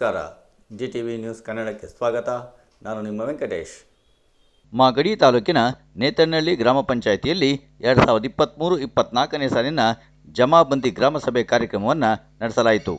ನಮಸ್ಕಾರ. G T V news ಕನ್ನಡಕ್ಕೆ ಸ್ವಾಗತ. ನಾನು ನಿಮ್ಮ ವೆಂಕಟೇಶ್. ಮಾಗಡಿ ತಾಲೂಕಿನ ನೇತನಹಳ್ಳಿ ಗ್ರಾಮ ಪಂಚಾಯಿತಿಯಲ್ಲಿ ಎರಡು ಸಾವಿರದ ಇಪ್ಪತ್ತ್ಮೂರು ಇಪ್ಪತ್ನಾಲ್ಕನೇ ಸಾಲಿನ ಜಮಾಬಂದಿ ಗ್ರಾಮ ಸಭೆ ಕಾರ್ಯಕ್ರಮವನ್ನು ನಡೆಸಲಾಯಿತು.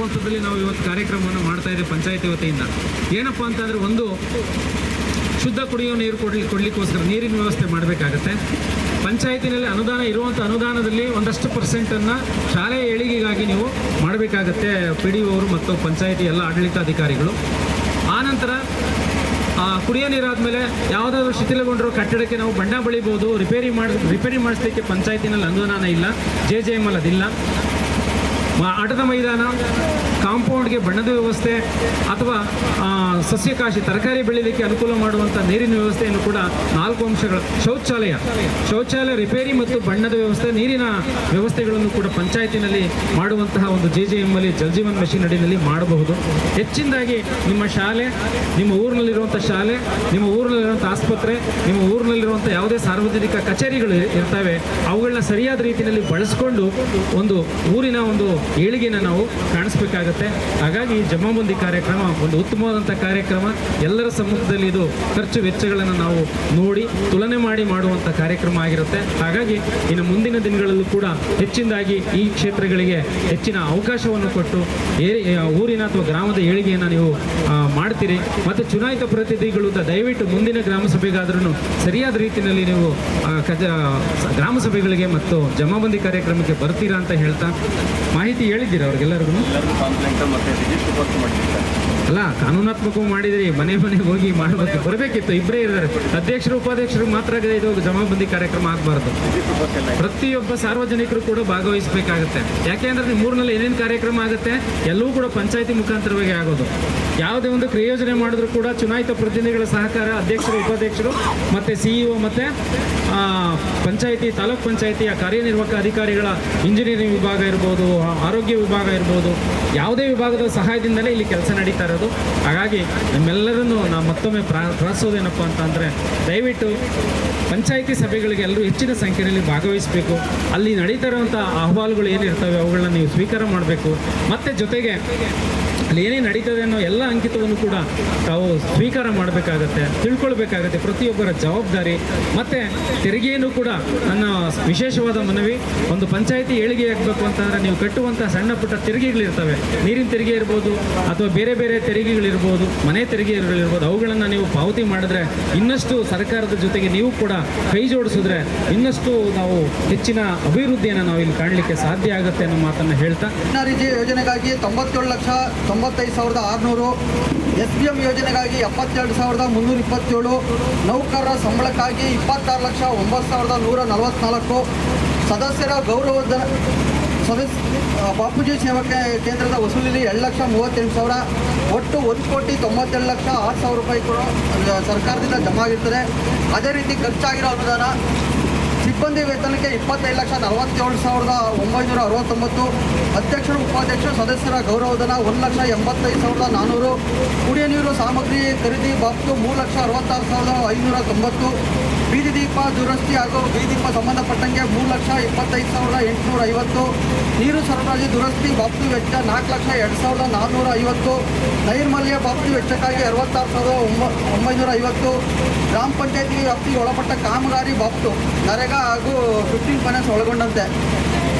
ಹಂತದಲ್ಲಿ ನಾವು ಇವತ್ತು ಕಾರ್ಯಕ್ರಮವನ್ನು ಮಾಡ್ತಾ ಇದ್ದೇವೆ ಪಂಚಾಯತಿ ವತಿಯಿಂದ. ಏನಪ್ಪ ಅಂತಂದರೆ ಒಂದು ಶುದ್ಧ ಕುಡಿಯುವ ನೀರು ಕೊಡ್ಲಿ ಕೊಡಲಿಕ್ಕೋಸ್ಕರ ನೀರಿನ ವ್ಯವಸ್ಥೆ ಮಾಡಬೇಕಾಗತ್ತೆ. ಪಂಚಾಯತಿನಲ್ಲಿ ಅನುದಾನ ಇರುವಂಥ ಅನುದಾನದಲ್ಲಿ ಒಂದಷ್ಟು ಪರ್ಸೆಂಟನ್ನು ಶಾಲೆಯ ಏಳಿಗೆಗಾಗಿ ನೀವು ಮಾಡಬೇಕಾಗತ್ತೆ. ಪಿ ಡಿ ಅವರು ಮತ್ತು ಪಂಚಾಯತಿ ಎಲ್ಲ ಆಡಳಿತಾಧಿಕಾರಿಗಳು. ಆನಂತರ ಕುಡಿಯೋ ನೀರಾದ್ಮೇಲೆ ಯಾವುದಾದ್ರೂ ಶಿಥಿಲಗೊಂಡಿರೋ ಕಟ್ಟಡಕ್ಕೆ ನಾವು ಬಣ್ಣ ಬಳಿಬೋದು. ರಿಪೇರಿ ಮಾಡಿ, ರಿಪೇರಿ ಮಾಡಿಸ್ಲಿಕ್ಕೆ ಪಂಚಾಯತಿನಲ್ಲಿ ಅನುದಾನ ಇಲ್ಲ. ಜೆ ಜೆ ಎಂ ಅಲ್ಲಿ ಅದಿಲ್ಲ. ಆಟದ ಮೈದಾನ, ಕಾಂಪೌಂಡ್ಗೆ ಬಣ್ಣದ ವ್ಯವಸ್ಥೆ ಅಥವಾ ಸಸ್ಯಕಾಶಿ ತರಕಾರಿ ಬೆಳೀಲಿಕ್ಕೆ ಅನುಕೂಲ ಮಾಡುವಂಥ ನೀರಿನ ವ್ಯವಸ್ಥೆಯನ್ನು ಕೂಡ ನಾಲ್ಕು ಅಂಶಗಳು ಶೌಚಾಲಯ ಶೌಚಾಲಯ ರಿಪೇರಿ ಮತ್ತು ಬಣ್ಣದ ವ್ಯವಸ್ಥೆ, ನೀರಿನ ವ್ಯವಸ್ಥೆಗಳನ್ನು ಕೂಡ ಪಂಚಾಯತಿನಲ್ಲಿ ಮಾಡುವಂತಹ ಒಂದು ಜೆ ಜೆ ಎಂ ಅಲ್ಲಿ ಜಲಜೀವನ್ ಮಿಷನ್ ಅಡಿನಲ್ಲಿ ಮಾಡಬಹುದು. ಹೆಚ್ಚಿನದಾಗಿ ನಿಮ್ಮ ಶಾಲೆ, ನಿಮ್ಮ ಊರಿನಲ್ಲಿರುವಂಥ ಶಾಲೆ, ನಿಮ್ಮ ಊರಿನಲ್ಲಿರುವಂಥ ಆಸ್ಪತ್ರೆ, ನಿಮ್ಮ ಊರಿನಲ್ಲಿರುವಂಥ ಯಾವುದೇ ಸಾರ್ವಜನಿಕ ಕಚೇರಿಗಳು ಇರ್- ಇರ್ತವೆ, ಅವುಗಳನ್ನ ಸರಿಯಾದ ರೀತಿಯಲ್ಲಿ ಬಳಸಿಕೊಂಡು ಒಂದು ಊರಿನ ಒಂದು ಏಳಿಗೆನ ನಾವು ಕಾಣಿಸ್ಬೇಕಾಗತ್ತೆ. ಹಾಗಾಗಿ ಜಮಾಬಂದಿ ಕಾರ್ಯಕ್ರಮ, ಒಂದು ಉತ್ತಮವಾದಂಥ ಕಾರ್ಯಕ್ರಮ, ಎಲ್ಲರ ಸಮ್ಮುಖದಲ್ಲಿ ಇದು ಖರ್ಚು ವೆಚ್ಚಗಳನ್ನು ನಾವು ನೋಡಿ, ತುಲನೆ ಮಾಡಿ ಮಾಡುವಂಥ ಕಾರ್ಯಕ್ರಮ ಆಗಿರುತ್ತೆ. ಹಾಗಾಗಿ ಇನ್ನು ಮುಂದಿನ ದಿನಗಳಲ್ಲೂ ಕೂಡ ಹೆಚ್ಚಿನದಾಗಿ ಈ ಕ್ಷೇತ್ರಗಳಿಗೆ ಹೆಚ್ಚಿನ ಅವಕಾಶವನ್ನು ಕೊಟ್ಟು ಊರಿನ ಅಥವಾ ಗ್ರಾಮದ ಏಳಿಗೆಯನ್ನು ನೀವು ಮಾಡ್ತೀರಿ. ಮತ್ತು ಚುನಾಯಿತ ಪ್ರತಿನಿಧಿಗಳು ದಯವಿಟ್ಟು ಮುಂದಿನ ಗ್ರಾಮ ಸಭೆಗಾದ್ರೂ ಸರಿಯಾದ ರೀತಿಯಲ್ಲಿ ನೀವು ಕಜ ಸ- ಗ್ರಾಮ ಸಭೆಗಳಿಗೆ ಮತ್ತು ಜಮಾಬಂದಿ ಕಾರ್ಯಕ್ರಮಕ್ಕೆ ಬರ್ತೀರಾ ಅಂತ ಹೇಳ್ತಾ, ಮಾಹಿತಿ ಹೇಳಿದ್ದೀರಾ ಅವ್ರಿಗೆಲ್ಲರಿಗೂ? ಅಲ್ಲ, ಕಾನೂನಾತ್ಮಕವಾಗಿ ಮಾಡಿದ್ರಿ ಮನೆ ಮನೆಗೆ ಹೋಗಿ ಮಾಡಬೇಕು. ಬರಬೇಕಿತ್ತು ಇಬ್ಬರೇ ಇದ್ದಾರೆ. ಅಧ್ಯಕ್ಷರು, ಉಪಾಧ್ಯಕ್ಷರು ಮಾತ್ರ ಇದು ಜಮಾಬಂದಿ ಕಾರ್ಯಕ್ರಮ ಆಗಬಾರ್ದು. ಪ್ರತಿಯೊಬ್ಬ ಸಾರ್ವಜನಿಕರು ಕೂಡ ಭಾಗವಹಿಸಬೇಕಾಗುತ್ತೆ. ಯಾಕೆಂದ್ರೆ ನಿಮ್ಮ ಊರಿನಲ್ಲಿ ಏನೇನು ಕಾರ್ಯಕ್ರಮ ಆಗುತ್ತೆ, ಎಲ್ಲವೂ ಕೂಡ ಪಂಚಾಯತಿ ಮುಖಾಂತರವಾಗಿ ಆಗೋದು. ಯಾವುದೇ ಒಂದು ಕ್ರಿಯೋಜನೆ ಮಾಡಿದ್ರು ಕೂಡ ಚುನಾಯಿತ ಪ್ರತಿನಿಧಿಗಳ ಸಹಕಾರ, ಅಧ್ಯಕ್ಷರು, ಉಪಾಧ್ಯಕ್ಷರು, ಮತ್ತು ಸಿಇಒ ಮತ್ತು ಪಂಚಾಯತಿ, ತಾಲೂಕ್ ಪಂಚಾಯತಿಯ ಕಾರ್ಯನಿರ್ವಾಹಕ ಅಧಿಕಾರಿಗಳ ಇಂಜಿನಿಯರಿಂಗ್ ವಿಭಾಗ ಇರ್ಬೋದು ಆರೋಗ್ಯ ವಿಭಾಗ ಇರ್ಬೋದು, ಯಾವುದೇ ವಿಭಾಗದ ಸಹಾಯದಿಂದಲೇ ಇಲ್ಲಿ ಕೆಲಸ ನಡೀತಾ ಇರೋದು. ಹಾಗಾಗಿ ನಿಮ್ಮೆಲ್ಲರನ್ನು ನಾವು ಮತ್ತೊಮ್ಮೆ ಪ್ರಾ ಪ್ರಾರ್ಥಿಸೋದೇನಪ್ಪ ಅಂತಂದರೆ ದಯವಿಟ್ಟು ಪಂಚಾಯಿತಿ ಸಭೆಗಳಿಗೆ ಎಲ್ಲರೂ ಹೆಚ್ಚಿನ ಸಂಖ್ಯೆಯಲ್ಲಿ ಭಾಗವಹಿಸಬೇಕು. ಅಲ್ಲಿ ನಡೀತಾ ಇರುವಂಥ ಅಹವಾಲುಗಳು ಏನಿರ್ತವೆ ಅವುಗಳನ್ನ ನೀವು ಸ್ವೀಕಾರ ಮಾಡಬೇಕು. ಮತ್ತು ಜೊತೆಗೆ ಅಲ್ಲಿ ಏನೇನು ನಡೀತದೆ ಅನ್ನೋ ಎಲ್ಲ ಅಂಕಿತವನ್ನು ಕೂಡ ತಾವು ಸ್ವೀಕಾರ ಮಾಡಬೇಕಾಗತ್ತೆ, ತಿಳ್ಕೊಳ್ಬೇಕಾಗತ್ತೆ. ಪ್ರತಿಯೊಬ್ಬರ ಜವಾಬ್ದಾರಿ ಮತ್ತು ತೆರಿಗೆಯನ್ನು ಕೂಡ ನನ್ನ ವಿಶೇಷವಾದ ಮನವಿ, ಒಂದು ಪಂಚಾಯಿತಿ ಏಳಿಗೆ ಆಗಬೇಕು ಅಂತಂದರೆ ನೀವು ಕಟ್ಟುವಂಥ ಸಣ್ಣ ಪುಟ್ಟ ತೆರಿಗೆಗಳಿರ್ತವೆ ನೀರಿನ ತೆರಿಗೆ ಇರ್ಬೋದು, ಅಥವಾ ಬೇರೆ ಬೇರೆ ತೆರಿಗೆಗಳಿರ್ಬೋದು ಮನೆ ತೆರಿಗೆಗಳಿರ್ಬೋದು ಅವುಗಳನ್ನು ನೀವು ಪಾವತಿ ಮಾಡಿದ್ರೆ ಇನ್ನಷ್ಟು ಸರ್ಕಾರದ ಜೊತೆಗೆ ನೀವು ಕೂಡ ಕೈ ಜೋಡಿಸಿದ್ರೆ ಇನ್ನಷ್ಟು ನಾವು ಹೆಚ್ಚಿನ ಅಭಿವೃದ್ಧಿಯನ್ನು ನಾವು ಇಲ್ಲಿ ಕಾಣಲಿಕ್ಕೆ ಸಾಧ್ಯ ಆಗುತ್ತೆ ಅನ್ನೋ ಮಾತನ್ನು ಹೇಳ್ತಾ ಯೋಜನೆಗಾಗಿ ತೊಂಬತ್ತೇಳು ಲಕ್ಷ ತೊಂಬತ್ತೈದು ಸಾವಿರದ ಆರುನೂರು. ಎಸ್ ಬಿ ಎಂ ಯೋಜನೆಗಾಗಿ ಎಪ್ಪತ್ತೆರಡು ಸಾವಿರದ ಮುನ್ನೂರ ಇಪ್ಪತ್ತೇಳು. ನೌಕರರ ಸಂಬಳಕ್ಕಾಗಿ ಇಪ್ಪತ್ತಾರು ಲಕ್ಷ ಒಂಬತ್ತು ಸಾವಿರದ ನೂರ ನಲವತ್ತ್ನಾಲ್ಕು ಸದಸ್ಯರ ಗೌರವಧನ ಸದಸ್ಯ ಬಾಪೂಜಿ ಸೇವಾ ಕೇಂದ್ರದ ವಸೂಲಿಲಿ ಎರಡು ಲಕ್ಷ ಮೂವತ್ತೆಂಟು ಸಾವಿರ. ಒಟ್ಟು ಒಂದು ಕೋಟಿ ತೊಂಬತ್ತೆರಡು ಲಕ್ಷ ಆರು ಸಾವಿರ ರೂಪಾಯಿ ಕೂಡ ಸರ್ಕಾರದಿಂದ ಜಮಾ ಆಗಿರ್ತದೆ. ಅದೇ ರೀತಿ ಖರ್ಚಾಗಿರೋ ಅನುದಾನ ಸಿಬ್ಬಂದಿ ವೇತನಕ್ಕೆ ಇಪ್ಪತ್ತೈದು ಲಕ್ಷ ನಲವತ್ತೇಳು ಸಾವಿರದ ಒಂಬೈನೂರ ಅರವತ್ತೊಂಬತ್ತು, ಅಧ್ಯಕ್ಷರು, ಉಪಾಧ್ಯಕ್ಷರು, ಸದಸ್ಯರ ಗೌರವಧನ ಒಂದು ಲಕ್ಷ ಎಂಬತ್ತೈದು ಸಾವಿರದ ನಾನ್ನೂರು ಕುಡಿಯ ನೀರು, ಸಾಮಗ್ರಿ ಖರೀದಿ ಬಾಬ್ತು ಮೂರು ಲಕ್ಷ ಅರವತ್ತಾರು ಸಾವಿರದ ಐನೂರ ತೊಂಬತ್ತು, ಬೀದಿ ದೀಪ, ದುರಸ್ತಿ ಹಾಗೂ ಬೀದಿ ದೀಪ ಸಂಬಂಧಪಟ್ಟಂಗೆ ಮೂರು ಲಕ್ಷ ಇಪ್ಪತ್ತೈದು ಸಾವಿರದ ಎಂಟುನೂರ ಐವತ್ತು, ನೀರು ಸರಬರಾಜು, ದುರಸ್ತಿ ಬಾಬ್ತು ವೆಚ್ಚ ನಾಲ್ಕು ಲಕ್ಷ ಎರಡು ಸಾವಿರದ ನಾನ್ನೂರ ಐವತ್ತು ನೈರ್ಮಲ್ಯ ಬಾಬ್ತು ವೆಚ್ಚಕ್ಕಾಗಿ ಅರವತ್ತಾರು ಸಾವಿರದ ಒಂಬ ಒಂಬೈನೂರ ಐವತ್ತು, ಗ್ರಾಮ ಪಂಚಾಯತಿ ವ್ಯಾಪ್ತಿಗೆ ಒಳಪಟ್ಟ ಕಾಮಗಾರಿ ಬಾಬ್ತು ನರೇಗಾ ಹಾಗೂ ಫಿಫ್ಟೀನ್ ಫೈನಾನ್ಸ್ ಒಳಗೊಂಡಂತೆ.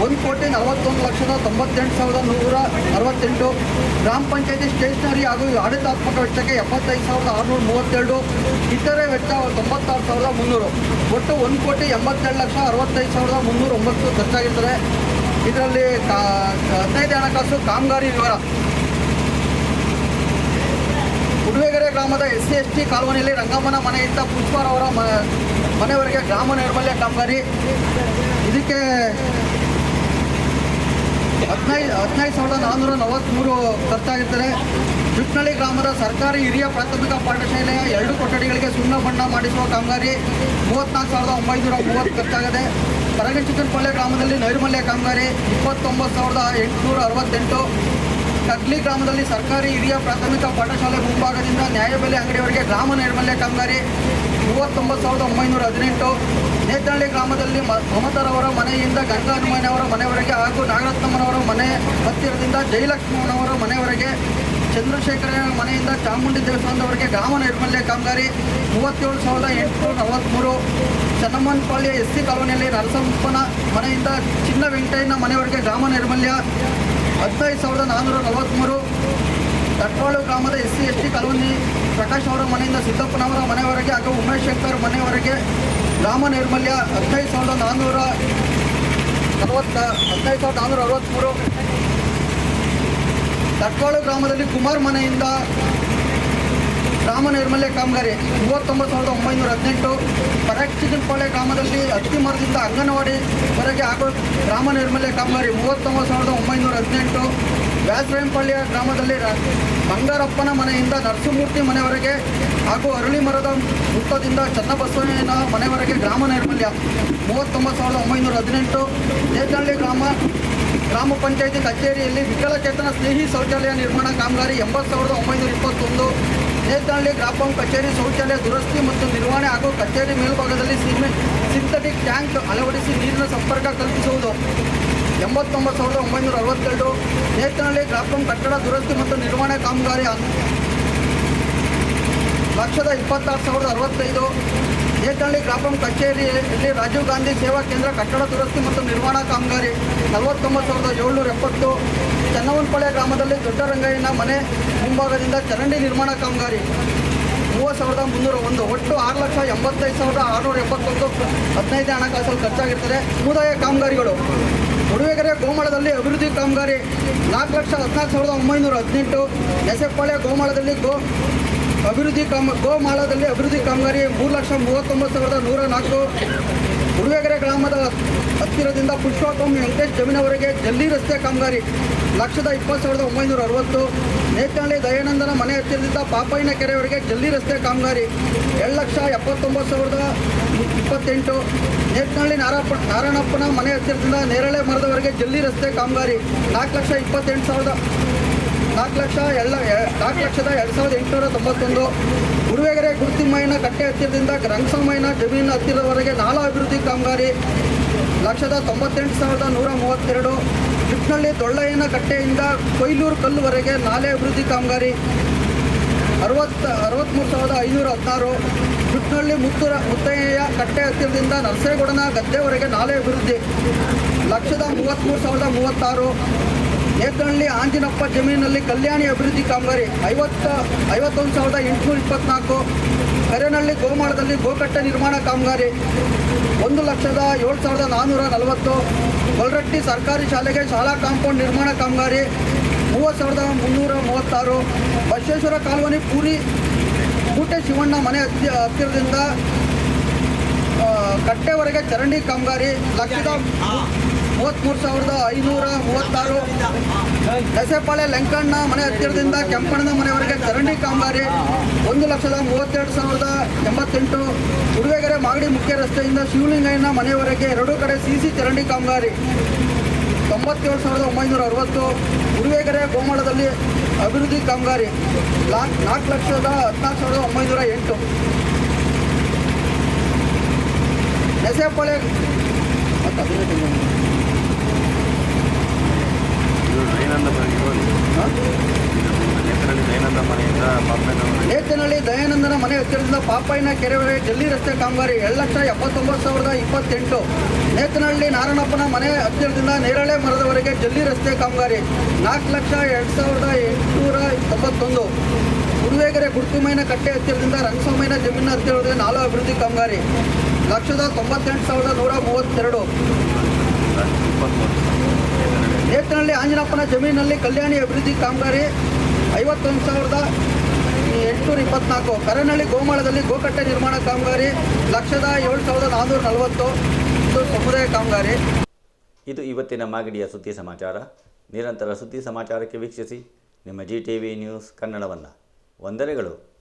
ಒಂದು ಕೋಟಿ ನಲವತ್ತೊಂದು ಲಕ್ಷದ ತೊಂಬತ್ತೆಂಟು ಸಾವಿರದ ನೂರ ಅರವತ್ತೆಂಟು. ಗ್ರಾಮ ಪಂಚಾಯತಿ ಸ್ಟೇಷನರಿ ಹಾಗೂ ಆಡಳಿತಾತ್ಮಕ ವೆಚ್ಚಕ್ಕೆ ಎಪ್ಪತ್ತೈದು ಸಾವಿರದ ಆರುನೂರ ಮೂವತ್ತೆರಡು. ಇತರೆ ವೆಚ್ಚ ತೊಂಬತ್ತಾರು ಸಾವಿರದ ಮುನ್ನೂರು. ಒಟ್ಟು ಒಂದು ಕೋಟಿ ಎಂಬತ್ತೆರಡು ಲಕ್ಷ ಅರವತ್ತೈದು ಸಾವಿರದ ಮುನ್ನೂರ ಒಂಬತ್ತು ಖರ್ಚಾಗಿರ್ತದೆ. ಇದರಲ್ಲಿ ಕಾ, ಹದಿನೈದು ಹಣಕಾಸು ಕಾಮಗಾರಿ ವಿವರ. ಉಡುವೆಗೆರೆ ಗ್ರಾಮದ ಎಸ್ ಸಿ ಎಸ್ ಟಿ ಕಾಲೋನಿಯಲ್ಲಿ ರಂಗಮ್ಮನ ಮನೆಯಿಂದ ಪುಷ್ಪರವರ ಮ ಮನೆಯವರೆಗೆ ಗ್ರಾಮ ನೈರ್ಮಲ್ಯ ಕಾಮಗಾರಿ. ಇದಕ್ಕೆ ಹದಿನೈದು ಹದಿನೈದು ಸಾವಿರದ ನಾನ್ನೂರ ನಲವತ್ತ್ಮೂರು ಖರ್ಚಾಗಿರ್ತಾರೆ ಜುಟ್ನಳ್ಳಿ ಗ್ರಾಮದ ಸರ್ಕಾರಿ ಹಿರಿಯ ಪ್ರಾಥಮಿಕ ಪಾಠಶಾಲೆಯ ಎರಡು ಕೊಠಡಿಗಳಿಗೆ ಸುಣ್ಣ ಬಣ್ಣ ಮಾಡಿಸುವ ಕಾಮಗಾರಿ ಮೂವತ್ತ್ನಾಲ್ಕು ಸಾವಿರದ ಒಂಬೈನೂರ ಮೂವತ್ತು ಖರ್ಚಾಗಿದೆ ಕರಗಚಿಕ್ಕನಪಳ್ಳಿ ಗ್ರಾಮದಲ್ಲಿ ನೈರ್ಮಲ್ಯ ಕಾಮಗಾರಿ ಇಪ್ಪತ್ತೊಂಬತ್ತು ಸಾವಿರದ ಎಂಟುನೂರ ಅರವತ್ತೆಂಟು. ಕಗ್ಲಿ ಗ್ರಾಮದಲ್ಲಿ ಸರ್ಕಾರಿ ಹಿರಿಯ ಪ್ರಾಥಮಿಕ ಪಾಠಶಾಲೆ ಮುಂಭಾಗದಿಂದ ನ್ಯಾಯಬೆಲೆ ಅಂಗಡಿಯವರಿಗೆ ಗ್ರಾಮ ನೈರ್ಮಲ್ಯ ಕಾಮಗಾರಿ ಮೂವತ್ತೊಂಬತ್ತು ಸಾವಿರದ ಒಂಬೈನೂರ ಹದಿನೆಂಟು ನೇತನಹಳ್ಳಿ ಗ್ರಾಮದಲ್ಲಿ ಮಮತಾರವರ ಮನೆಯಿಂದ ಗಂಗಾ ಹನುಮಯ್ಯನವರ ಮನೆಯವರೆಗೆ ಹಾಗೂ ನಾಗರತ್ನಮ್ಮನವರ ಮನೆ ಹತ್ತಿರದಿಂದ ಜಯಲಕ್ಷ್ಮಣವರ ಮನೆಯವರೆಗೆ ಚಂದ್ರಶೇಖರ ಮನೆಯಿಂದ ಚಾಮುಂಡಿ ದೇವಸ್ಥಾನದವರೆಗೆ ಗ್ರಾಮ ನೈರ್ಮಲ್ಯ ಕಾಮಗಾರಿ ಮೂವತ್ತೇಳು ಸಾವಿರದ ಎಂಟುನೂರ ನಲವತ್ತ್ಮೂರು ಚನ್ನಮ್ಮನಪಾಳ್ಯ ಎಸ್ ಸಿ ಕಾಲೋನಿಯಲ್ಲಿ ನರಸಪ್ಪನ ಮನೆಯಿಂದ ಚಿನ್ನ ವೆಂಕಟಯ್ಯನ ಮನೆಯವರೆಗೆ ಗ್ರಾಮ ನೈರ್ಮಲ್ಯ ಹದಿನೈದು ಸಾವಿರದ ನಾನ್ನೂರ ನಲವತ್ತ್ಮೂರು ತಟ್ವಾಳು ಗ್ರಾಮದ S C S T colony Prakash ಅವರ ಮನೆಯಿಂದ ಸಿದ್ದಪ್ಪನವರ ಮನೆಯವರೆಗೆ ಹಾಗೂ ಉಮೇಶ್ ಶಂಕರ್ ಮನೆಯವರೆಗೆ ಗ್ರಾಮ ನೈರ್ಮಲ್ಯ ಹದಿನೈದು ಸಾವಿರದ ನಾನ್ನೂರ ನಲವತ್ತ ಹದಿನೈದು ಸಾವಿರದ ನಾನ್ನೂರ ಅರವತ್ತ್ಮೂರು ತಟ್ವಾಳು ಗ್ರಾಮದಲ್ಲಿ ಕುಮಾರ್ ಮನೆಯಿಂದ ಗ್ರಾಮ ನೈರ್ಮಲ್ಯ ಕಾಮಗಾರಿ ಮೂವತ್ತೊಂಬತ್ತು ಸಾವಿರದ ಒಂಬೈನೂರ ಹದಿನೆಂಟು. ಪರಕ್ಷಿಂಪಾಳೆ ಗ್ರಾಮದಲ್ಲಿ ಹತ್ತಿ ಮರದಿಂದ ಅಂಗನವಾಡಿವರೆಗೆ ಹಾಗೂ ಗ್ರಾಮ ನೈರ್ಮಲ್ಯ ಕಾಮಗಾರಿ ಮೂವತ್ತೊಂಬತ್ತು ಸಾವಿರದ ಒಂಬೈನೂರ ಹದಿನೆಂಟು. ವ್ಯಾಸರಾಯಂಪಳ್ಳಿಯ ಗ್ರಾಮದಲ್ಲಿ ಬಂಗಾರಪ್ಪನ ಮನೆಯಿಂದ ನರಸಿಂಹಮೂರ್ತಿ ಮನೆಯವರೆಗೆ ಹಾಗೂ ಅರಳಿ ಮರದ ವೃತ್ತದಿಂದ ಚನ್ನಬಸವಣ್ಣನ ಮನೆಯವರೆಗೆ ಗ್ರಾಮ ನೈರ್ಮಲ್ಯ. ಮೂವತ್ತೊಂಬತ್ತು ಸಾವಿರದ ಒಂಬೈನೂರ ಹದಿನೆಂಟು ನೇತನಹಳ್ಳಿ ಗ್ರಾಮ ಗ್ರಾಮ ಪಂಚಾಯಿತಿ ಕಚೇರಿಯಲ್ಲಿ ವಿಕಲಚೇತನ ಸ್ನೇಹಿ ಶೌಚಾಲಯ ನಿರ್ಮಾಣ ಕಾಮಗಾರಿ ಎಂಬತ್ತು ಸಾವಿರದ ಒಂಬೈನೂರ ಇಪ್ಪತ್ತೊಂದು ನೇತನಹಳ್ಳಿ ಗ್ರಾಪಂ ಕಚೇರಿ ಶೌಚಾಲಯ ದುರಸ್ತಿ ಮತ್ತು ನಿರ್ವಹಣೆ ಹಾಗೂ ಕಚೇರಿ ಮೇಲ್ಭಾಗದಲ್ಲಿ ಸಿಂಥೆಟಿಕ್ ಟ್ಯಾಂಕ್ ಅಳವಡಿಸಿ ನೀರಿನ ಸಂಪರ್ಕ ಕಲ್ಪಿಸುವುದು. ಎಂಬತ್ತೊಂಬತ್ತು ಸಾವಿರದ ಒಂಬೈನೂರ ಅರವತ್ತೆರಡು ನೇತನಹಳ್ಳಿ ಗ್ರಾಪಂ ಕಟ್ಟಡ ದುರಸ್ತಿ ಮತ್ತು ನಿರ್ವಹಣೆ ಕಾಮಗಾರಿ ಲಕ್ಷದ ಇಪ್ಪತ್ತಾರು ಸಾವಿರದ ಅರವತ್ತೈದು ನೇತನಹಳ್ಳಿ ಗ್ರಾಪಂ ಕಚೇರಿಯಲ್ಲಿ ರಾಜೀವ್ ಗಾಂಧಿ ಸೇವಾ ಕೇಂದ್ರ ಕಟ್ಟಡ ದುರಸ್ತಿ ಮತ್ತು ನಿರ್ವಹಣಾ ಕಾಮಗಾರಿ ನಲವತ್ತೊಂಬತ್ತು ಸಾವಿರದ ಏಳ್ನೂರ ಎಪ್ಪತ್ತು ಚನ್ನವನಪಾಳ್ಯ ಗ್ರಾಮದಲ್ಲಿ ದೊಡ್ಡರಂಗಯ್ಯನ ಮನೆ ಮುಂಭಾಗದಿಂದ ಚರಂಡಿ ನಿರ್ಮಾಣ ಕಾಮಗಾರಿ ಮೂವತ್ತು ಸಾವಿರದ ಮುನ್ನೂರ ಒಂದು. ಒಟ್ಟು ಆರು ಲಕ್ಷ ಎಂಬತ್ತೈದು ಸಾವಿರದ ಆರುನೂರ ಎಪ್ಪತ್ತೊಂದು ಹದಿನೈದನೇ ಹಣಕಾಸಲ್ಲಿ ಖರ್ಚಾಗಿರ್ತದೆ. ಸಮುದಾಯ ಕಾಮಗಾರಿಗಳು. ಉಡುವೆಗೆರೆ ಗೋಮಾಳದಲ್ಲಿ ಅಭಿವೃದ್ಧಿ ಕಾಮಗಾರಿ ನಾಲ್ಕು ಲಕ್ಷ ಹದಿನಾಲ್ಕು ಸಾವಿರದ ಒಂಬೈನೂರ ಹದಿನೆಂಟು ನೆಸೆಪಾಳ್ಯ ಗೋಮಾಳದಲ್ಲಿ ಗೋ ಅಭಿವೃದ್ಧಿ ಕಾಮ ಗೋಮಾಳದಲ್ಲಿ ಅಭಿವೃದ್ಧಿ ಕಾಮಗಾರಿ ಮೂರು ಲಕ್ಷ ಮೂವತ್ತೊಂಬತ್ತು ಸಾವಿರದ ನೂರ ನಾಲ್ಕು. ಉಡುವೆಗೆರೆ ಗ್ರಾಮದ ಹತ್ತಿರದಿಂದ ಪುಷ್ಪಕಂ ವೆಂಕಟೇಶ್ ಜಮೀನವರೆಗೆ ಜಲ್ಲಿ ರಸ್ತೆ ಕಾಮಗಾರಿ ಲಕ್ಷದ ಇಪ್ಪತ್ತು ಸಾವಿರದ ಒಂಬೈನೂರ ಅರವತ್ತು. ನೇತಾಳಿ ದಯಾನಂದನ ಮನೆ ಹತ್ತಿರದಿಂದ ಪಾಪಯ್ಯನ ಕೆರೆಯವರೆಗೆ ಜಲ್ಲಿ ರಸ್ತೆ ಕಾಮಗಾರಿ ಎರಡು ಲಕ್ಷ ಎಪ್ಪತ್ತೊಂಬತ್ತು ಸಾವಿರದ ಇಪ್ಪತ್ತೆಂಟು. ನೇತ್ರಹಳ್ಳಿ ನಾರಪ್ಪ ನಾರಾಯಣಪ್ಪನ ಮನೆ ಹತ್ತಿರದಿಂದ ನೇರಳೆ ಮರದವರೆಗೆ ಜಲ್ಲಿ ರಸ್ತೆ ಕಾಮಗಾರಿ ನಾಲ್ಕು ಲಕ್ಷ ಇಪ್ಪತ್ತೆಂಟು ಸಾವಿರದ ನಾಲ್ಕು ಲಕ್ಷ ಎಲ್ಲ ನಾಲ್ಕು ಲಕ್ಷದ ಎರಡು ಸಾವಿರದ ಎಂಟುನೂರ ತೊಂಬತ್ತೊಂದು. ಗುರುವೆಗೆರೆ ಗುರುತಿಮ್ಮಯ್ಯನ ಕಟ್ಟೆ ಹತ್ತಿರದಿಂದ ರಂಗಸಮ್ಮಯ್ಯನ ಜಮೀನು ಹತ್ತಿರದವರೆಗೆ ನಾಲಾ ಅಭಿವೃದ್ಧಿ ಕಾಮಗಾರಿ. ಲಕ್ಷದ ತೊಂಬತ್ತೆಂಟು ಸಾವಿರದ ನೂರ ಮೂವತ್ತೆರಡು. ಚಿಕ್ಕನಹಳ್ಳಿ ದೊಳ್ಳಯ್ಯನ ಕಟ್ಟೆಯಿಂದ ಕೊಯ್ಲೂರು ಕಲ್ಲುವರೆಗೆ ನಾಲೆ ಅಭಿವೃದ್ಧಿ ಕಾಮಗಾರಿ. ಅರವತ್ತು ಅರವತ್ತ್ಮೂರು ಸಾವಿರದ ಐನೂರ ಹದಿನಾರು. ಚಿಕ್ಕನಹಳ್ಳಿ ಮುತ್ತುರ ಮುತ್ತಯ್ಯ ಕಟ್ಟೆ ಹತ್ತಿರದಿಂದ ನರಸೇಗೌಡನ ಗದ್ದೆವರೆಗೆ ನಾಲೆ ಅಭಿವೃದ್ಧಿ. ಲಕ್ಷದ ಮೂವತ್ತ್ಮೂರು ಸಾವಿರದ ಮೂವತ್ತಾರು. ನೇತನಹಳ್ಳಿ ಆಂಜಿನಪ್ಪ ಜಮೀನಿನಲ್ಲಿ ಕಲ್ಯಾಣಿ ಅಭಿವೃದ್ಧಿ ಕಾಮಗಾರಿ ಐವತ್ತ, ಐವತ್ತೊಂದು ಸಾವಿರದ ಎಂಟುನೂರ ಇಪ್ಪತ್ನಾಲ್ಕು. ಕರೆನಹಳ್ಳಿ ಗೋಮಾಳದಲ್ಲಿ ಗೋಕಟ್ಟೆ ನಿರ್ಮಾಣ ಕಾಮಗಾರಿ ಒಂದು ಲಕ್ಷದ ಏಳು ಸಾವಿರದ ನಾನ್ನೂರ ನಲವತ್ತು. ಗೊಲ್ರಟ್ಟಿ ಸರ್ಕಾರಿ ಶಾಲೆಗೆ ಶಾಲಾ ಕಾಂಪೌಂಡ್ ನಿರ್ಮಾಣ ಕಾಮಗಾರಿ ಮೂವತ್ತು ಸಾವಿರದ ಮುನ್ನೂರ ಮೂವತ್ತಾರು. ಬಸವೇಶ್ವರ ಕಾಲೋನಿ ಪೂರಿ ಕೂಟೆ ಶಿವಣ್ಣ ಮನೆ ಹತ್ತಿ, ಹತ್ತಿರದಿಂದ ಕಟ್ಟೆವರೆಗೆ ಚರಂಡಿ ಕಾಮಗಾರಿ ಲಕ್ಷದ ಮೂವತ್ತ್ಮೂರು ಸಾವಿರದ ಐನೂರ ಮೂವತ್ತಾರು. ದಸೆಪಾಳೆ ಲೆಂಕಣ್ಣ ಮನೆ ಹತ್ತಿರದಿಂದ ಕೆಂಪಣ್ಣನ ಮನೆವರೆಗೆ ಚರಂಡಿ ಕಾಮಗಾರಿ ಒಂದು ಲಕ್ಷದ ಮೂವತ್ತೆರಡು ಸಾವಿರದ ಎಂಬತ್ತೆಂಟು. ಉಡುವೆಗೆರೆ ಮಾಗಡಿ ಮುಖ್ಯ ರಸ್ತೆಯಿಂದ ಶಿವಲಿಂಗಯ್ಯನ ಮನೆಯವರೆಗೆ ಎರಡೂ ಕಡೆ ಸಿ ಸಿ ಚರಂಡಿ ಕಾಮಗಾರಿ. ತೊಂಬತ್ತೇಳು ಸಾವಿರದ ಒಂಬೈನೂರ ಅರವತ್ತು. ಉಡುವೆಗೆರೆ ಗೋಮಾಳದಲ್ಲಿ ಅಭಿವೃದ್ಧಿ ಕಾಮಗಾರಿ. ಲಾ ನಾಲ್ಕು ಲಕ್ಷದ ಹದಿನಾಲ್ಕು ಸಾವಿರದ ಒಂಬೈನೂರ ಎಂಟು. ಎಸೆಪಾಳೆ ಮತ್ತು ಹದಿನೈದು ಇದು ದಯಾನಂದ ಮನೆ ನೇತರಲ್ಲಿ ದಯಾನಂದ ಮನೆಯಿಂದ ಪಾಪನವರಿಗೆ ನೇತನಹಳ್ಳಿ ದಯಾನಂದನ ಮನೆ ಹತ್ತಿರದಿಂದ ಪಾಪಯ್ಯನ ಕೆರೆವರೆಗೆ ಜಲ್ಲಿ ರಸ್ತೆ ಕಾಮಗಾರಿ ಎರಡು ಲಕ್ಷ ಎಪ್ಪತ್ತೊಂಬತ್ತು ಸಾವಿರದ ಇಪ್ಪತ್ತೆಂಟು. ನೇತನಹಳ್ಳಿ ನಾರಾಯಣಪ್ಪನ ಮನೆ ಹತ್ತಿರದಿಂದ ನೇರಳೆ ಮರದವರೆಗೆ ಜಲ್ಲಿ ರಸ್ತೆ ಕಾಮಗಾರಿ ನಾಲ್ಕು ಲಕ್ಷ ಎರಡು ಸಾವಿರದ ಎಂಟುನೂರ ತೊಂಬತ್ತೊಂದು. ಗುರುವೇಗರೆ ಗುಡ್ತಿಮೈನ ಕಟ್ಟೆ ಹತ್ತಿರದಿಂದ ರಂಗಸ್ವಾಮಿನ ಜಮೀನ ಹತ್ತಿರವರೆಗೆ ನಾಲ್ಕು ಅಭಿವೃದ್ಧಿ ಕಾಮಗಾರಿ ಲಕ್ಷದ ತೊಂಬತ್ತೆಂಟು ಸಾವಿರದ ನೂರ ಮೂವತ್ತೆರಡು. ನೇತನಹಳ್ಳಿ ಆಂಜನಪ್ಪನ ಜಮೀನಿನಲ್ಲಿ ಕಲ್ಯಾಣಿ ಅಭಿವೃದ್ಧಿ ಕಾಮಗಾರಿ ಐವತ್ತೊಂದು ಸಾವಿರದ ಎಂಟುನೂರ ಇಪ್ಪತ್ನಾಲ್ಕು ಕರನಹಳ್ಳಿ ಗೋಮಾಳದಲ್ಲಿ ಗೋಕಟ್ಟೆ ನಿರ್ಮಾಣ ಕಾಮಗಾರಿ ಲಕ್ಷದ ಏಳು ಸಾವಿರದ ನಾನ್ನೂರ ನಲವತ್ತು. ಇದು ಸಮುದಾಯ ಕಾಮಗಾರಿ. ಇದು ಇವತ್ತಿನ ಮಾಗಡಿಯ ಸುದ್ದಿ ಸಮಾಚಾರ. ನಿರಂತರ ಸುದ್ದಿ ಸಮಾಚಾರಕ್ಕೆ ವೀಕ್ಷಿಸಿ. ನಿಮ್ಮ ಜಿ ಟಿ ವಿ ನ್ಯೂಸ್ ಕನ್ನಡವನ್ನು. ವಂದನೆಗಳು.